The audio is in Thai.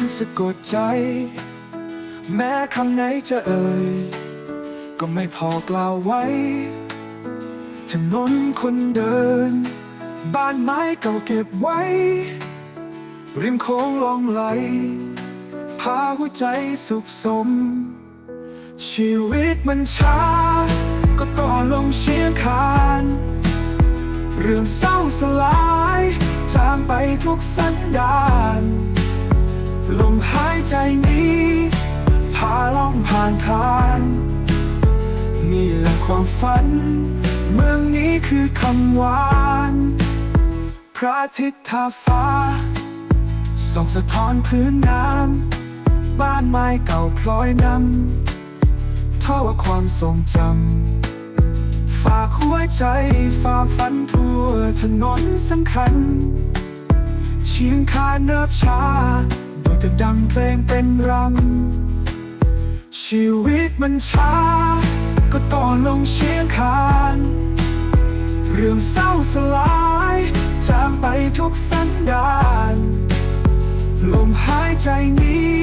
นต์สะกดใจ แม้คำไหนจะเอ่ย ก็ไม่พอกล่าวไว้ถนนคนเดิน บ้านไม้เก่าเก็บไว้ ริมโค้งลองไหล พาหัวใจสุขสม ชีวิตมันช้า ก็ต่อลงเชียงคาน เรื่องเศร้าสลายางไปทุกสันดานลมหายใจนี้พาล่องผ่านทานนี่แหละความฝัน เมืองนี้คือคำหวาน พระอาทิตย์ทาฟ้าส่องสะท้อนพื้นน้ำ บ้านไม้เก่าพลอยนำท่อว่าความทรงจำ ฝากหัวใจฝากฝันทั่วถนนสำคัญ เชียงคานเนิบช้าโดยแต่ดังเพลงเป็นรำชีวิตมันช้า ก็ต่อลงเชียงคานเรื่องเศร้าสลายจางไปทุกสันดาน ลมหายใจนี้